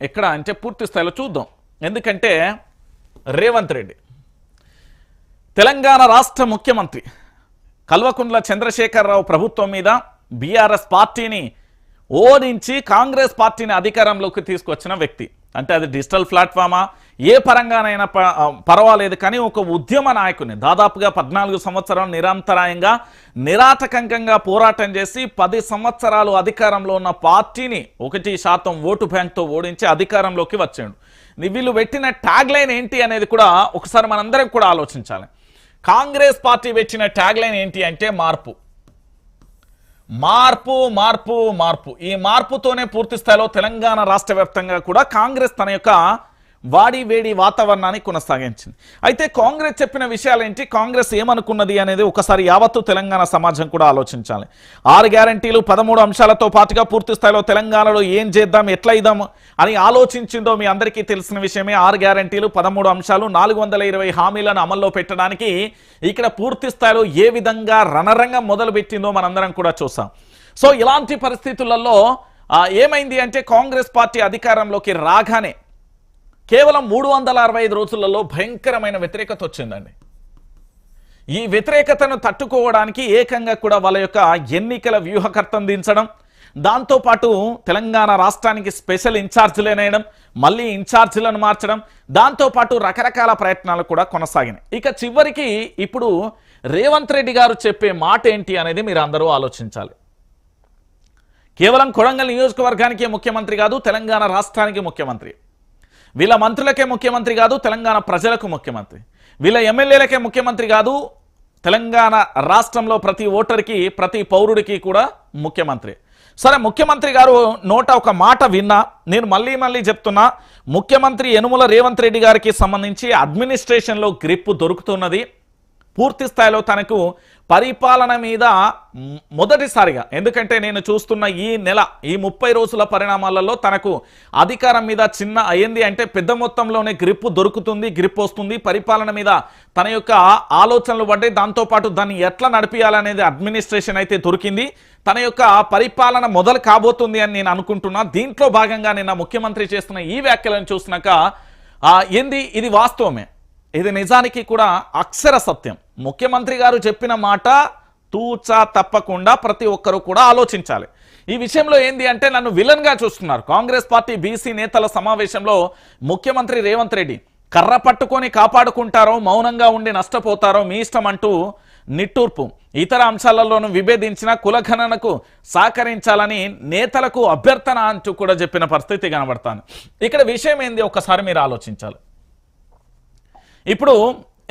ఎక్కడ అంటే పూర్తి స్థాయిలో చూద్దాం. ఎందుకంటే రేవంత్ రెడ్డి తెలంగాణ రాష్ట్ర ముఖ్యమంత్రి కల్వకుంట్ల చంద్రశేఖరరావు ప్రభుత్వం మీద బీఆర్ఎస్ పార్టీని ఓడించి కాంగ్రెస్ పార్టీని అధికారంలోకి తీసుకొచ్చిన వ్యక్తి. అంటే అది డిజిటల్ ప్లాట్ఫామా? ఏ పరంగానైనా ప- పర్వాలేదు కానీ ఒక ఉద్యమ నాయకుని దాదాపుగా పద్నాలుగు సంవత్సరాలు నిరంతరాయంగా నిరాటకంకంగా పోరాటం చేసి పది సంవత్సరాలు అధికారంలో ఉన్న పార్టీని ఒకటి శాతం ఓటు బ్యాంక్తో ఓడించి అధికారంలోకి వచ్చాడు. వీళ్ళు పెట్టిన ట్యాగ్ లైన్ ఏంటి అనేది కూడా ఒకసారి మనందరం కూడా ఆలోచించాలి. కాంగ్రెస్ పార్టీ పెట్టిన ట్యాగ్ లైన్ ఏంటి అంటే మార్పు. మార్పు మార్పు మార్పు. ఈ మార్పుతోనే పూర్తి స్థాయిలో తెలంగాణ రాష్ట్ర వ్యాప్తంగా కూడా కాంగ్రెస్ తన యొక్క వాడి వేడి వాతావరణాన్ని కొనసాగించింది. అయితే కాంగ్రెస్ చెప్పిన విషయాలేంటి? కాంగ్రెస్ ఏమనుకున్నది అనేది ఒకసారి యావత్తు తెలంగాణ సమాజం కూడా ఆలోచించాలి. ఆరు గ్యారంటీలు పదమూడు అంశాలతో పాటుగా పూర్తి స్థాయిలో తెలంగాణలో ఏం చేద్దాం ఎట్లా ఇద్దాం అని ఆలోచించిందో మీ అందరికీ తెలిసిన విషయమే. ఆరు గ్యారంటీలు పదమూడు అంశాలు నాలుగు వందల ఇరవై హామీలను అమల్లో పెట్టడానికి ఇక్కడ పూర్తి స్థాయిలో ఏ విధంగా రణరంగం మొదలుపెట్టిందో మనందరం కూడా చూసాం. సో ఇలాంటి పరిస్థితులలో ఏమైంది అంటే కాంగ్రెస్ పార్టీ అధికారంలోకి రాగానే కేవలం మూడు వందల అరవై ఐదు రోజులలో భయంకరమైన వ్యతిరేకత వచ్చిందండి. ఈ వ్యతిరేకతను తట్టుకోవడానికి ఏకంగా కూడా వాళ్ళ యొక్క ఎన్నికల వ్యూహకర్తం దించడం దాంతోపాటు తెలంగాణ రాష్ట్రానికి స్పెషల్ ఇన్ఛార్జీలనేయడం మళ్ళీ ఇన్ఛార్జీలను మార్చడం దాంతోపాటు రకరకాల ప్రయత్నాలు కూడా కొనసాగినాయి. ఇక చివరికి ఇప్పుడు రేవంత్ రెడ్డి గారు చెప్పే మాట ఏంటి అనేది మీరు అందరూ ఆలోచించాలి. కేవలం కొడంగల్ నియోజకవర్గానికే ముఖ్యమంత్రి కాదు తెలంగాణ రాష్ట్రానికి ముఖ్యమంత్రి. వీళ్ళ మంత్రులకే ముఖ్యమంత్రి కాదు తెలంగాణ ప్రజలకు ముఖ్యమంత్రి. వీళ్ళ ఎమ్మెల్యేలకే ముఖ్యమంత్రి కాదు తెలంగాణ రాష్ట్రంలో ప్రతి ఓటర్కి ప్రతి పౌరుడికి కూడా ముఖ్యమంత్రి. సరే ముఖ్యమంత్రి గారు నోట ఒక మాట విన్నా నేను మళ్ళీ మళ్ళీ చెప్తున్నా ముఖ్యమంత్రి యనుమల రేవంత్ రెడ్డి గారికి సంబంధించి అడ్మినిస్ట్రేషన్లో గ్రిప్ దొరుకుతున్నది. పూర్తి స్థాయిలో తనకు పరిపాలన మీద మొదటిసారిగా ఎందుకంటే నేను చూస్తున్న ఈ నెల ఈ ముప్పై రోజుల పరిణామాలలో తనకు అధికారం మీద చిన్న అయ్యింది అంటే పెద్ద మొత్తంలోనే గ్రిప్ దొరుకుతుంది గ్రిప్ వస్తుంది. పరిపాలన మీద తన యొక్క ఆలోచనలు పడ్డాయి. దాంతోపాటు దాన్ని ఎట్లా నడిపించాలనేది అడ్మినిస్ట్రేషన్ అయితే దొరికింది. తన యొక్క పరిపాలన మొదలు కాబోతుంది అని నేను అనుకుంటున్నా. దీంట్లో భాగంగా నిన్న ముఖ్యమంత్రి చేస్తున్న ఈ వ్యాఖ్యలను చూసినాక ఏంది? ఇది వాస్తవమే. ఇది నిజానికి కూడా అక్షర సత్యం. ముఖ్యమంత్రి గారు చెప్పిన మాట తూచా తప్పకుండా ప్రతి ఒక్కరూ కూడా ఆలోచించాలి. ఈ విషయంలో ఏంది అంటే నన్ను విలన్గా చూస్తున్నారు. కాంగ్రెస్ పార్టీ బీసీ నేతల సమావేశంలో ముఖ్యమంత్రి రేవంత్ రెడ్డి కర్ర పట్టుకొని కాపాడుకుంటారో మౌనంగా ఉండి నష్టపోతారో మీ ఇష్టం అంటూ నిట్టూర్పు ఇతర అంశాలలోనూ విభేదించిన కులగణనకు సహకరించాలని నేతలకు అభ్యర్థన అంటూ కూడా చెప్పిన పరిస్థితి కనబడతాను. ఇక్కడ విషయం ఏంది? ఒక్కసారి మీరు ఆలోచించాలి. ఇప్పుడు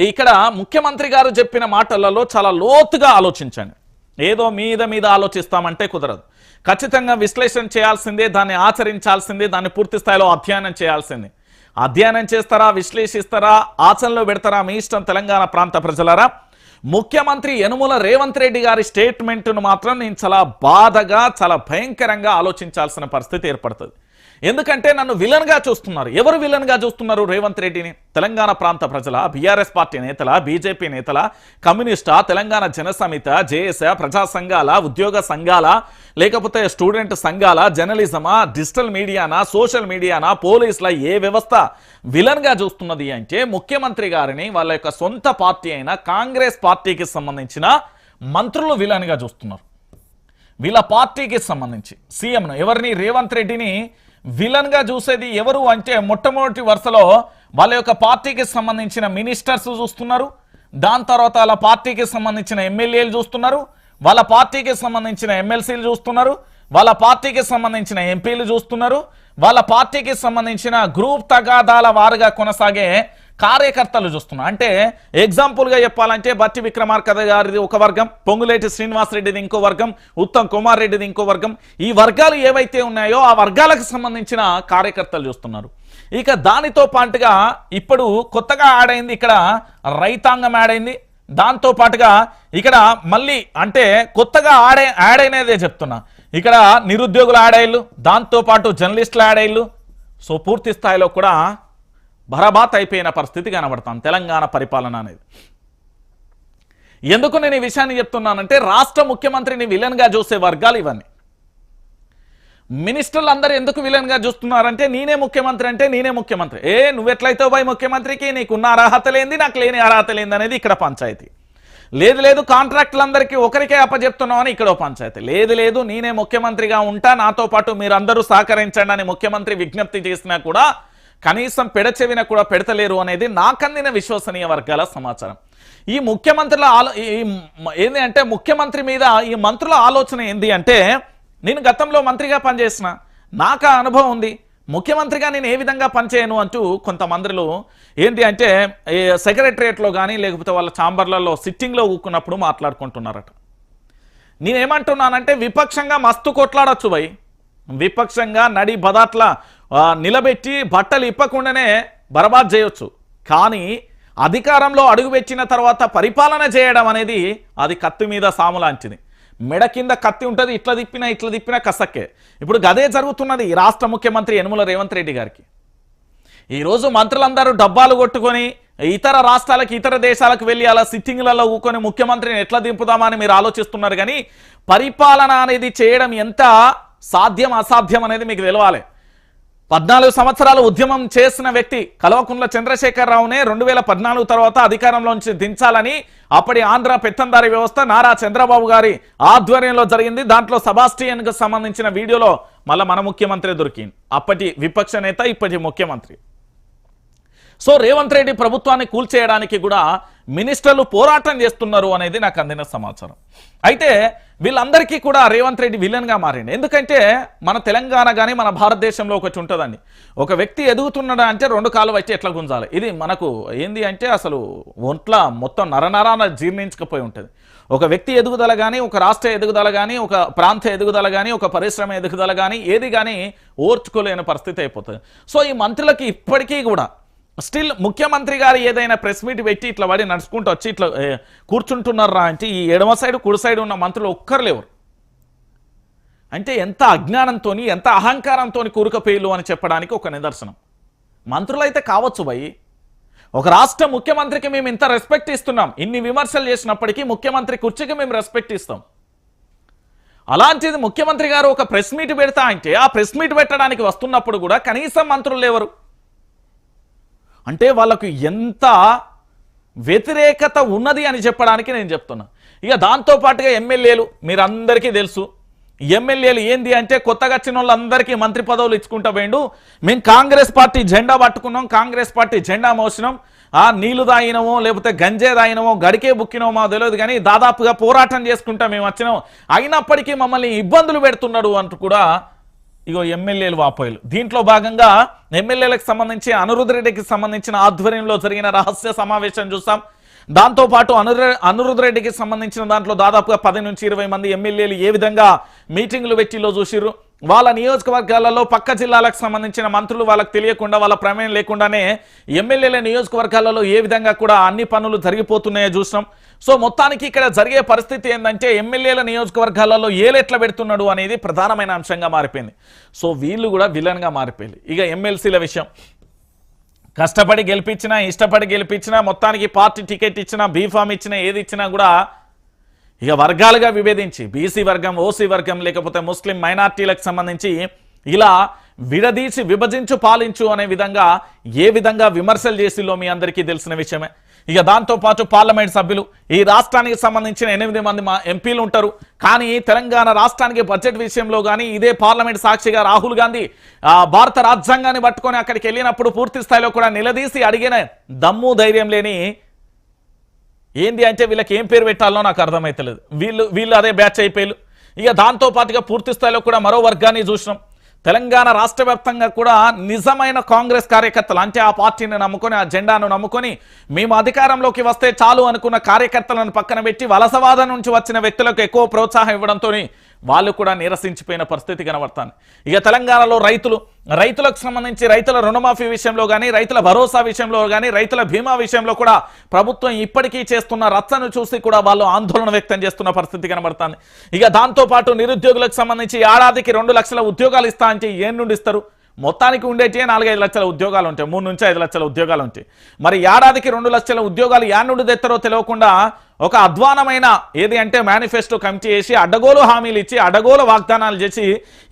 ఇక్కడ ముఖ్యమంత్రి గారు చెప్పిన మాటలలో చాలా లోతుగా ఆలోచించండి. ఏదో మీద మీద ఆలోచిస్తామంటే కుదరదు. ఖచ్చితంగా విశ్లేషణ చేయాల్సిందే దాన్ని ఆచరించాల్సిందే దాన్ని పూర్తి స్థాయిలో అధ్యయనం చేయాల్సిందే. అధ్యయనం చేస్తారా విశ్లేషిస్తారా ఆచరణలో పెడతారా మీ ఇష్టం తెలంగాణ ప్రాంత ప్రజలరా? ముఖ్యమంత్రి యనుమల రేవంత్ రెడ్డి గారి స్టేట్మెంట్ను మాత్రం నేను చాలా బాధగా చాలా భయంకరంగా ఆలోచించాల్సిన పరిస్థితి ఏర్పడుతుంది. ఎందుకంటే నన్ను విలన్గా చూస్తున్నారు. ఎవరు విలన్గా చూస్తున్నారు రేవంత్ రెడ్డిని? తెలంగాణ ప్రాంత ప్రజల? బీఆర్ఎస్ పార్టీ నేతల? బీజేపీ నేతల? కమ్యూనిస్టా? తెలంగాణ జనసమిత? జేఎస్ ప్రజా సంఘాల? ఉద్యోగ సంఘాల? లేకపోతే స్టూడెంట్ సంఘాల? జర్నలిజమా? డిజిటల్ మీడియానా? సోషల్ మీడియానా? పోలీసుల? ఏ వ్యవస్థ విలన్గా చూస్తున్నది అంటే ముఖ్యమంత్రి గారిని వాళ్ళ యొక్క సొంత పార్టీ అయిన కాంగ్రెస్ పార్టీకి సంబంధించిన మంత్రులు విలన్గా చూస్తున్నారు. వీళ్ళ పార్టీకి సంబంధించి. సీఎంను ఎవరిని? రేవంత్ రెడ్డిని విలన్గా చూసేది ఎవరు అంటే మొట్టమొదటి వరుసలో వాళ్ళ యొక్క పార్టీకి సంబంధించిన మినిస్టర్స్ చూస్తున్నారు. దాని తర్వాత వాళ్ళ పార్టీకి సంబంధించిన ఎమ్మెల్యేలు చూస్తున్నారు. వాళ్ళ పార్టీకి సంబంధించిన ఎమ్మెల్సీలు చూస్తున్నారు. వాళ్ళ పార్టీకి సంబంధించిన ఎంపీలు చూస్తున్నారు. వాళ్ళ పార్టీకి సంబంధించిన గ్రూప్ తగాదాల వారుగా కొనసాగే కార్యకర్తలు చూస్తున్నాం. అంటే ఎగ్జాంపుల్గా చెప్పాలంటే బట్టి విక్రమార్క గారిది ఒక వర్గం పొంగులేటి శ్రీనివాసరెడ్డిది ఇంకో వర్గం ఉత్తమ్ కుమార్ రెడ్డిది ఇంకో వర్గం. ఈ వర్గాలు ఏవైతే ఉన్నాయో ఆ వర్గాలకు సంబంధించిన కార్యకర్తలు చూస్తున్నారు. ఇక దానితో పాటుగా ఇప్పుడు కొత్తగా ఆడైంది ఇక్కడ రైతాంగం ఆడైంది దాంతో పాటుగా ఇక్కడ మళ్ళీ అంటే కొత్తగా ఆడే యాడ్ అయినదే చెప్తున్నా. ఇక్కడ నిరుద్యోగుల యాడ్ దాంతోపాటు దాంతో పాటు సో పూర్తి స్థాయిలో కూడా బరాబాత్ అయిపోయిన పరిస్థితి కనబడతాం. తెలంగాణ పరిపాలన అనేది. ఎందుకు నేను ఈ విషయాన్ని చెప్తున్నానంటే రాష్ట్ర ముఖ్యమంత్రిని విలన్గా చూసే వర్గాలు ఇవన్నీ. మినిస్టర్లు అందరూ ఎందుకు విలన్గా చూస్తున్నారంటే నేనే ముఖ్యమంత్రి అంటే నేనే ముఖ్యమంత్రి. ఏ నువ్వెట్లయితే పోయి ముఖ్యమంత్రికి? నీకున్న అర్హత లేనిది నాకు లేని అర్హత లేనిది అనేది ఇక్కడ పంచాయతీ. లేదు లేదు కాంట్రాక్టులందరికీ ఒకరికే అప్పచెప్తున్నాం అని ఇక్కడ పంచాయతీ. లేదు లేదు నేనే ముఖ్యమంత్రిగా ఉంటా నాతో పాటు మీరందరూ సహకరించండి అని ముఖ్యమంత్రి విజ్ఞప్తి చేసినా కూడా కనీసం పెడచెవిన కూడా పెడతలేరు అనేది నాకందిన విశ్వసనీయ వర్గాల సమాచారం. ఈ ముఖ్యమంత్రుల ఆలో ఈ ఏంది అంటే ముఖ్యమంత్రి మీద ఈ మంత్రుల ఆలోచన ఏంది అంటే నేను గతంలో మంత్రిగా పనిచేసిన నాకు ఆ అనుభవం ఉంది. ముఖ్యమంత్రిగా నేను ఏ విధంగా పనిచేయను అంటూ కొంతమందిలో ఏంటి అంటే ఈ సెక్రటరియట్లో కానీ లేకపోతే వాళ్ళ ఛాంబర్లలో సిట్టింగ్లో కూకున్నప్పుడు మాట్లాడుకుంటున్నారట. నేనేమంటున్నానంటే విపక్షంగా మస్తు కొట్లాడొచ్చు భయ్ విపక్షంగా నడి బదాట్ల నిలబెట్టి బట్టలు ఇప్పకుండానే బరబాద్ చేయొచ్చు. కానీ అధికారంలో అడుగుపెట్టిన తర్వాత పరిపాలన చేయడం అనేది అది కత్తి మీద సాము లాంటిది. మెడ కింద కత్తి ఉంటుంది ఇట్లా తిప్పినా ఇట్లా తిప్పినా కసక్కే. ఇప్పుడు గదే జరుగుతున్నది ఈ రాష్ట్ర ముఖ్యమంత్రి యనుమల రేవంత్ రెడ్డి గారికి. ఈరోజు మంత్రులందరూ డబ్బాలు కొట్టుకొని ఇతర రాష్ట్రాలకు ఇతర దేశాలకు వెళ్ళి అలా సిట్టింగ్లలో ఊకొని ముఖ్యమంత్రిని ఎట్లా దింపుదామని మీరు ఆలోచిస్తున్నారు కానీ పరిపాలన అనేది చేయడం ఎంత సాధ్యం అసాధ్యం అనేది మీకు తెలవాలి. పద్నాలుగు సంవత్సరాలు ఉద్యమం చేసిన వ్యక్తి కల్వకుంట్ల చంద్రశేఖరరావునే రెండు వేల పద్నాలుగు తర్వాత అధికారంలోంచి దించాలని అప్పటి ఆంధ్ర పెత్తందారి వ్యవస్థ నారా చంద్రబాబు గారి ఆధ్వర్యంలో జరిగింది. దాంట్లో సబాస్టియన్కు సంబంధించిన వీడియోలో మళ్ళా మన ముఖ్యమంత్రి దొరికింది. అప్పటి విపక్ష నేత ఇప్పటి ముఖ్యమంత్రి. సో రేవంత్ రెడ్డి ప్రభుత్వాన్ని కూల్చేయడానికి కూడా మినిస్టర్లు పోరాటం చేస్తున్నారు అనేది నాకు అందిన సమాచారం. అయితే వీళ్ళందరికీ కూడా రేవంత్ రెడ్డి విలన్గా మారింది ఎందుకంటే మన తెలంగాణ కానీ మన భారతదేశంలో ఒకటి ఉంటుందండి. ఒక వ్యక్తి ఎదుగుతున్నాడు అంటే రెండు కాలు వచ్చి ఎట్లా గుంజాలి? ఇది మనకు ఏంది అంటే అసలు ఒంట్ల మొత్తం నరనరాన జీర్ణించకపోయి ఉంటుంది. ఒక వ్యక్తి ఎదుగుదల కానీ ఒక రాష్ట్ర ఎదుగుదల కానీ ఒక ప్రాంత ఎదుగుదల కానీ ఒక పరిశ్రమ ఎదుగుదల కానీ ఏది కానీ ఓర్చుకోలేని పరిస్థితి అయిపోతుంది. సో ఈ మంత్రులకి ఇప్పటికీ కూడా స్టిల్ ముఖ్యమంత్రి గారు ఏదైనా ప్రెస్ మీట్ పెట్టి ఇట్లా పడి నడుచుకుంటూ వచ్చి ఇట్లా కూర్చుంటున్నారా అంటే ఈ ఎడమ సైడ్ కుడి సైడ్ ఉన్న మంత్రులు ఒక్కర్లేవరు అంటే ఎంత అజ్ఞానంతో ఎంత అహంకారంతో కూరుకపోయిలు అని చెప్పడానికి ఒక నిదర్శనం. మంత్రులైతే కావచ్చు భయ్. ఒక రాష్ట్ర ముఖ్యమంత్రికి మేము ఇంత రెస్పెక్ట్ ఇస్తున్నాం. ఇన్ని విమర్శలు చేసినప్పటికీ ముఖ్యమంత్రి కుర్చీకి మేము రెస్పెక్ట్ ఇస్తాం. అలాంటిది ముఖ్యమంత్రి గారు ఒక ప్రెస్ మీట్ పెడతా అంటే ఆ ప్రెస్ మీట్ పెట్టడానికి వస్తున్నప్పుడు కూడా కనీసం మంత్రులు లేవరు. అంటే వాళ్ళకు ఎంత వ్యతిరేకత ఉన్నది అని చెప్పడానికి నేను చెప్తున్నా. ఇక దాంతో పాటుగా ఎమ్మెల్యేలు మీరందరికీ తెలుసు. ఎమ్మెల్యేలు ఏంది అంటే కొత్తగా వచ్చిన వాళ్ళందరికీ మంత్రి పదవులు ఇచ్చుకుంటా పోయిండు. మేము కాంగ్రెస్ పార్టీ జెండా పట్టుకున్నాం కాంగ్రెస్ పార్టీ జెండా మోసినాం. ఆ నీళ్ళు తాగినమో లేకపోతే గంజే తాగినమో గడికే బుక్కినమో మాకు తెలియదు కానీ దాదాపుగా పోరాటం చేసుకుంటా మేము వచ్చినాం. అయినప్పటికీ మమ్మల్ని ఇబ్బందులు పెడుతున్నాడు అంటూ కూడా ఇగో ఎమ్మెల్యేలు వాపోయిలు. దీంట్లో భాగంగా ఎమ్మెల్యేలకు సంబంధించి అనురుద్రెడ్డికి సంబంధించిన ఆధ్వర్యంలో జరిగిన రహస్య సమావేశం చూస్తాం. దాంతో పాటు అనురుద్రెడ్డికి రెడ్డికి సంబంధించిన దాంట్లో దాదాపుగా పది నుంచి ఇరవై మంది ఎమ్మెల్యేలు ఏ విధంగా మీటింగ్లు పెట్టిలో చూసిర్రు? వాళ్ళ నియోజకవర్గాలలో పక్క జిల్లాలకు సంబంధించిన మంత్రులు వాళ్ళకి తెలియకుండా వాళ్ళ ప్రమేయం లేకుండానే ఎమ్మెల్యేల నియోజకవర్గాలలో ఏ విధంగా కూడా అన్ని పనులు జరిగిపోతున్నాయో చూసినాం. సో మొత్తానికి ఇక్కడ జరిగే పరిస్థితి ఏంటంటే ఎమ్మెల్యేల నియోజకవర్గాలలో ఏలెట్ల పెడుతున్నాడు అనేది ప్రధానమైన అంశంగా మారిపోయింది. సో వీళ్ళు కూడా విలన్గా మారిపోయింది. ఇక ఎమ్మెల్సీల విషయం. కష్టపడి గెలిపించినా ఇష్టపడి గెలిపించినా మొత్తానికి పార్టీ టికెట్ ఇచ్చినా బీఫామ్ ఇచ్చినా ఏది ఇచ్చినా కూడా ఇక వర్గాలుగా విభేదించి బీసీ వర్గం ఓసీ వర్గం లేకపోతే ముస్లిం మైనార్టీలకు సంబంధించి ఇలా విడదీసి విభజించు పాలించు అనే విధంగా ఏ విధంగా విమర్శలు చేసిలో మీ అందరికీ తెలిసిన విషయమే. ఇక దాంతోపాటు పార్లమెంట్ సభ్యులు ఈ రాష్ట్రానికి సంబంధించిన ఎనిమిది మంది మా ఎంపీలు ఉంటారు. కానీ తెలంగాణ రాష్ట్రానికి బడ్జెట్ విషయంలో కానీ ఇదే పార్లమెంట్ సాక్షిగా రాహుల్ గాంధీ ఆ, భారత రాజ్యాంగాన్ని పట్టుకొని అక్కడికి వెళ్ళినప్పుడు పూర్తి స్థాయిలో కూడా నిలదీసి అడిగిన దమ్ము ధైర్యం లేని ఏంది అంటే వీళ్ళకి ఏం పేరు పెట్టాలో నాకు అర్థమైతలేదు. వీళ్ళు వీళ్ళు అదే బ్యాచ్ అయిపోయారు ఇక దాంతోపాటుగా పూర్తి స్థాయిలో కూడా మరో వర్గాన్ని చూసినాం. తెలంగాణ రాష్ట్ర కూడా నిజమైన కాంగ్రెస్ కార్యకర్తలు అంటే ఆ పార్టీని నమ్ముకొని ఆ జెండాను నమ్ముకొని మేము అధికారంలోకి వస్తే చాలు అనుకున్న కార్యకర్తలను పక్కన పెట్టి వలసవాద నుంచి వచ్చిన వ్యక్తులకు ఎక్కువ ప్రోత్సాహం ఇవ్వడంతో వాళ్ళు కూడా నిరసించిపోయిన పరిస్థితి కనబడుతుంది. ఇక తెలంగాణలో రైతులు రైతులకు సంబంధించి రైతుల రుణమాఫీ విషయంలో కానీ రైతుల భరోసా విషయంలో కానీ రైతుల బీమా విషయంలో కూడా ప్రభుత్వం ఇప్పటికీ చేస్తున్న రచ్చను చూసి కూడా వాళ్ళు ఆందోళన వ్యక్తం చేస్తున్న పరిస్థితి కనబడుతుంది. ఇక దాంతో పాటు నిరుద్యోగులకు సంబంధించి ఏడాదికి రెండు లక్షల ఉద్యోగాలు ఇస్తా అంటే ఏం నుండి ఇస్తారు? మొత్తానికి ఉండేటి నాలుగైదు లక్షల ఉద్యోగాలు ఉంటాయి. మూడు నుంచి ఐదు లక్షల ఉద్యోగాలు ఉంటాయి. మరి ఏడాదికి రెండు లక్షల ఉద్యోగాలు యా నుండి తెస్తారో తెలియకుండా ఒక అధ్వానమైన ఏది అంటే మేనిఫెస్టో కమిటీ చేసి అడ్డగోలు హామీలు ఇచ్చి అడ్డగోలు వాగ్దానాలు చేసి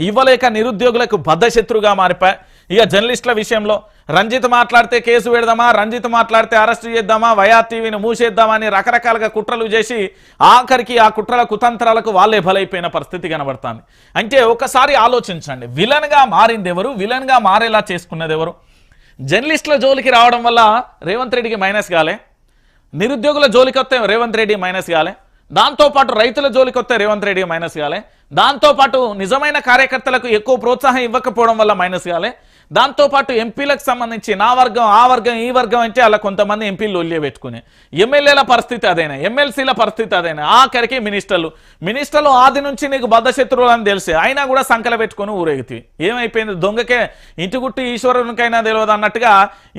ఇవ్వలేక నిరుద్యోగులకు బద్ధశత్రుగా మారిపోయి ఇక జర్నలిస్టుల విషయంలో రంజిత్ మాట్లాడితే కేసు పెడదామా రంజిత్ మాట్లాడితే అరెస్ట్ చేద్దామా వయా టీవీని మూసేద్దామా అని రకరకాలుగా కుట్రలు చేసి ఆఖరికి ఆ కుట్రల కుతంత్రాలకు వాళ్ళే బలైపోయిన పరిస్థితి కనబడుతుంది. అంటే ఒకసారి ఆలోచించండి. విలన్గా మారింది ఎవరు విలన్గా మారేలా చేసుకున్నది ఎవరు జర్నలిస్టుల జోలికి రావడం వల్ల రేవంత్ రెడ్డికి మైనస్ కాలే. నిరుద్యోగుల జోలికి వస్తే రేవంత్ రెడ్డి మైనస్ కాలే దాంతోపాటు రైతుల జోలికి వస్తే రేవంత్ రెడ్డి మైనస్ కాలే దాంతోపాటు నిజమైన కార్యకర్తలకు ఎక్కువ ప్రోత్సాహం ఇవ్వకపోవడం వల్ల మైనస్ కాలే దాంతోపాటు ఎంపీలకు సంబంధించి నా వర్గం ఆ వర్గం ఈ వర్గం అంటే అలా కొంతమంది ఎంపీలు ఒళ్ళే పెట్టుకునే. ఎమ్మెల్యేల పరిస్థితి అదేనా? ఎమ్మెల్సీల పరిస్థితి అదేనా? ఆఖరికి మినిస్టర్లు. మినిస్టర్లు ఆది నుంచి నీకు బద్ధశత్రువులు అని తెలిసి. అయినా కూడా సంకల పెట్టుకొని ఊరేగితే ఏమైపోయింది? దొంగకే ఇంటి గుట్టు ఈశ్వరునికైనా తెలియదు అన్నట్టుగా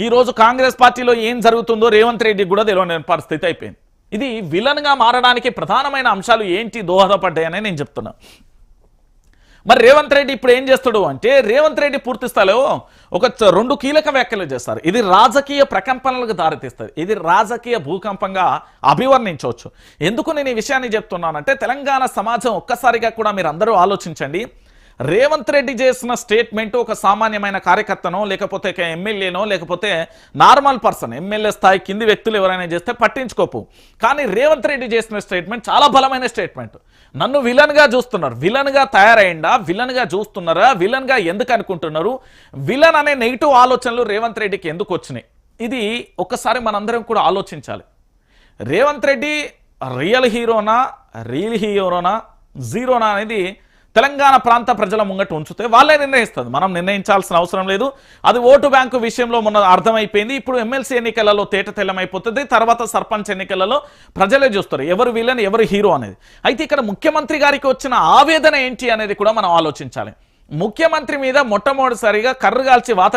ఈ రోజు కాంగ్రెస్ పార్టీలో ఏం జరుగుతుందో రేవంత్ రెడ్డికి కూడా తెలియని పరిస్థితి అయిపోయింది. ఇది విలన్గా మారడానికి ప్రధానమైన అంశాలు ఏంటి దోహదపడ్డాయని నేను చెప్తున్నా. మరి రేవంత్ రెడ్డి ఇప్పుడు ఏం చేస్తాడు అంటే రేవంత్ రెడ్డి పూర్తి ఒక చ- రెండు కీలక వ్యాఖ్యలు చేస్తారు. ఇది రాజకీయ ప్రకంపనలకు దారితీస్తుంది. ఇది రాజకీయ భూకంపంగా అభివర్ణించవచ్చు. ఎందుకు నేను ఈ విషయాన్ని చెప్తున్నానంటే తెలంగాణ సమాజం ఒక్కసారిగా కూడా మీరు అందరూ ఆలోచించండి. రేవంత్ రెడ్డి చేసిన స్టేట్మెంట్ ఒక సామాన్యమైన కార్యకర్తనో లేకపోతే ఎమ్మెల్యేనో లేకపోతే నార్మల్ పర్సన్ ఎమ్మెల్యే స్థాయి కింది వ్యక్తులు ఎవరైనా చేస్తే పట్టించుకోపు. కానీ రేవంత్ రెడ్డి చేసిన స్టేట్మెంట్ చాలా బలమైన స్టేట్మెంట్. నన్ను విలన్గా చూస్తున్నారు. విలన్గా తయారైందా విలన్గా చూస్తున్నారా? విలన్గా ఎందుకు అనుకుంటున్నారు? విలన్ అనే నెగిటివ్ ఆలోచనలు రేవంత్ రెడ్డికి ఎందుకు వచ్చినాయి? ఇది ఒక్కసారి మనందరం కూడా ఆలోచించాలి. రేవంత్ రెడ్డి రియల్ హీరోనా? రియల్ హీరోనా? జీరోనా అనేది తెలంగాణ ప్రాంత ప్రజల ముంగట ఉంచితే వాళ్ళే నిర్ణయిస్తుంది మనం నిర్ణయించాల్సిన అవసరం లేదు. అది ఓటు బ్యాంకు విషయంలో మొన్న అర్థమైపోయింది. ఇప్పుడు ఎమ్మెల్సీ ఎన్నికలలో తేట తెల్లమైపోతుంది. తర్వాత సర్పంచ్ ఎన్నికలలో ప్రజలే చూస్తారు. ఎవరు వీళ్ళని ఎవరు హీరో అనేది. అయితే ఇక్కడ ముఖ్యమంత్రి గారికి వచ్చిన ఆవేదన ఏంటి అనేది కూడా మనం ఆలోచించాలి. ముఖ్యమంత్రి మీద మొట్టమొదటిసారిగా కర్రుగాల్చి వాత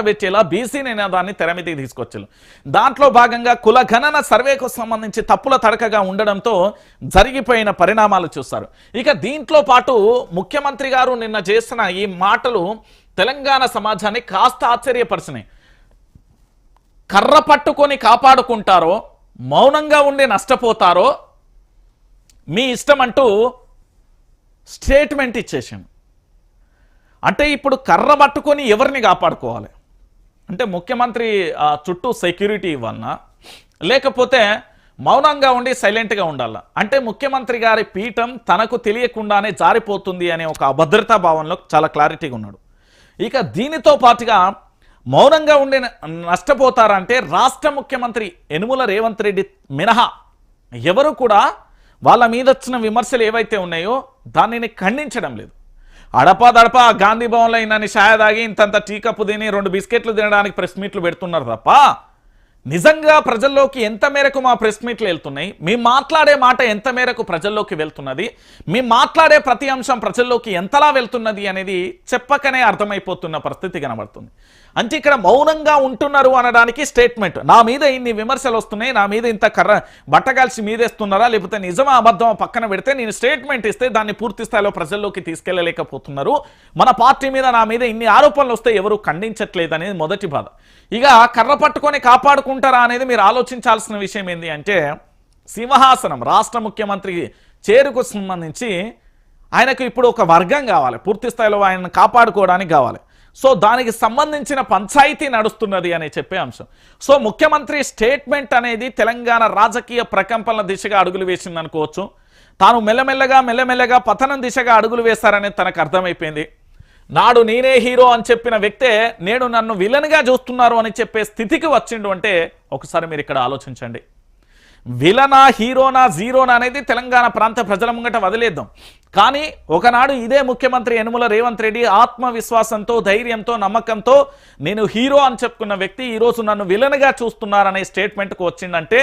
బీసీ నినాదాన్ని తెర మీదకి తీసుకొచ్చారు. దాంట్లో భాగంగా కుల గణన సర్వేకు సంబంధించి తప్పుల తడకగా ఉండడంతో జరిగిపోయిన పరిణామాలు చూస్తారు ఇక దీంట్లో పాటు ముఖ్యమంత్రి గారు నిన్న చేసిన ఈ మాటలు తెలంగాణ సమాజాన్ని కాస్త ఆశ్చర్యపరిచినాయి. కర్ర పట్టుకొని కాపాడుకుంటారో మౌనంగా ఉండి నష్టపోతారో మీ ఇష్టం అంటూ స్టేట్మెంట్ ఇచ్చేసాను అంటే ఇప్పుడు కర్ర పట్టుకొని ఎవరిని కాపాడుకోవాలి? అంటే ముఖ్యమంత్రి చుట్టూ సెక్యూరిటీ ఇవ్వాలన్నా లేకపోతే మౌనంగా ఉండి సైలెంట్గా ఉండాల? అంటే ముఖ్యమంత్రి గారి పీఠం తనకు తెలియకుండానే జారిపోతుంది అనే ఒక అభద్రతా భావంలో చాలా క్లారిటీగా ఉన్నాడు. ఇక దీనితో పాటుగా మౌనంగా ఉండి న- నష్టపోతారంటే రాష్ట్ర ముఖ్యమంత్రి యనుమల రేవంత్ రెడ్డి మినహా. ఎవరు కూడా వాళ్ళ మీద వచ్చిన విమర్శలు ఏవైతే ఉన్నాయో దానిని ఖండించడం లేదు. అడపాదడపా గాంధీ భవన్లో ఇన్నని ఛాయ తాగి ఇంతంత టీ కప్పు తిని రెండు బిస్కెట్లు తినడానికి ప్రెస్ మీట్లు పెడుతున్నారు తప్ప నిజంగా ప్రజల్లోకి ఎంత మేరకు మా ప్రెస్ మీట్లు వెళ్తున్నాయి? మీ మాట్లాడే మాట ఎంత మేరకు ప్రజల్లోకి వెళ్తున్నది? మీ మాట్లాడే ప్రతి అంశం ప్రజల్లోకి ఎంతలా వెళ్తున్నది అనేది చెప్పకనే అర్థమైపోతున్న పరిస్థితి కనబడుతుంది. అంటే ఇక్కడ మౌనంగా ఉంటున్నారు అనడానికి స్టేట్మెంట్ నా మీద ఇన్ని విమర్శలు వస్తున్నాయి నా మీద ఇంత కర్ర బట్టగాల్సి మీదేస్తున్నారా లేకపోతే నిజమా అబద్ధమా పక్కన పెడితే నేను స్టేట్మెంట్ ఇస్తే దాన్ని పూర్తి స్థాయిలో ప్రజల్లోకి తీసుకెళ్ళలేకపోతున్నారు. మన పార్టీ మీద నా మీద ఇన్ని ఆరోపణలు వస్తే ఎవరు ఖండించట్లేదు అనేది మొదటి బాధ. ఇక కర్ర పట్టుకొని కాపాడుకుంటారా అనేది మీరు ఆలోచించాల్సిన విషయం ఏంటి అంటే సింహాసనం రాష్ట్ర ముఖ్యమంత్రి చేరుకు సంబంధించి ఆయనకు ఇప్పుడు ఒక వర్గం కావాలి. పూర్తి స్థాయిలో ఆయనను కాపాడుకోవడానికి కావాలి. సో దానికి సంబంధించిన పంచాయతీ నడుస్తున్నది అని చెప్పే అంశం. సో ముఖ్యమంత్రి స్టేట్మెంట్ అనేది తెలంగాణ రాజకీయ ప్రకంపనల దిశగా అడుగులు వేసింది అనుకోవచ్చు తాను మెల్లమెల్లగా మెల్లమెల్లగా పతనం దిశగా అడుగులు వేశారనేది తనకు అర్థమైపోయింది. నాడు నేనే హీరో అని చెప్పిన వ్యక్తే నేడు నన్ను విలన్గా చూస్తున్నారు అని చెప్పే స్థితికి వచ్చిండు అంటే ఒకసారి మీరు ఇక్కడ ఆలోచించండి. విలనా హీరోనా జీరోనా అనేది తెలంగాణ ప్రాంత ప్రజల ముంగట వదిలేద్దాం. కానీ ఒకనాడు ఇదే ముఖ్యమంత్రి యనుమల రేవంత్ రెడ్డి ఆత్మవిశ్వాసంతో ధైర్యంతో నమ్మకంతో నేను హీరో అని చెప్పుకున్న వ్యక్తి ఈరోజు నన్ను విలన్గా చూస్తున్నారనే స్టేట్మెంట్కు వచ్చిందంటే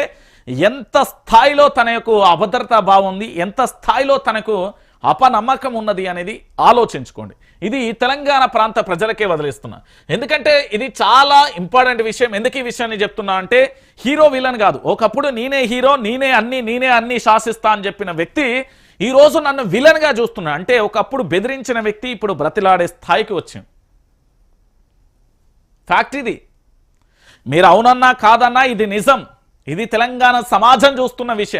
ఎంత స్థాయిలో తన యొక్క అభద్రతా భావం ఉంది ఎంత స్థాయిలో తనకు అపనమ్మకం ఉన్నది అనేది ఆలోచించుకోండి. ఇది తెలంగాణ ప్రాంత ప్రజలకే వదిలేస్తున్నా. ఎందుకంటే ఇది చాలా ఇంపార్టెంట్ విషయం. ఎందుకు ఈ విషయాన్ని చెప్తున్నా అంటే హీరో విలన్ కాదు. ఒకప్పుడు నేనే హీరో నేనే అన్ని నేనే అన్ని శాసిస్తా అని చెప్పిన వ్యక్తి ఈ రోజు నన్ను విలన్గా చూస్తున్నా అంటే ఒకప్పుడు బెదిరించిన వ్యక్తి ఇప్పుడు బ్రతిలాడే స్థాయికి వచ్చింది. ఫ్యాక్ట్ ఇది. మీరు అవునన్నా కాదన్నా ఇది నిజం. ఇది తెలంగాణ సమాజం చూస్తున్న విషయం.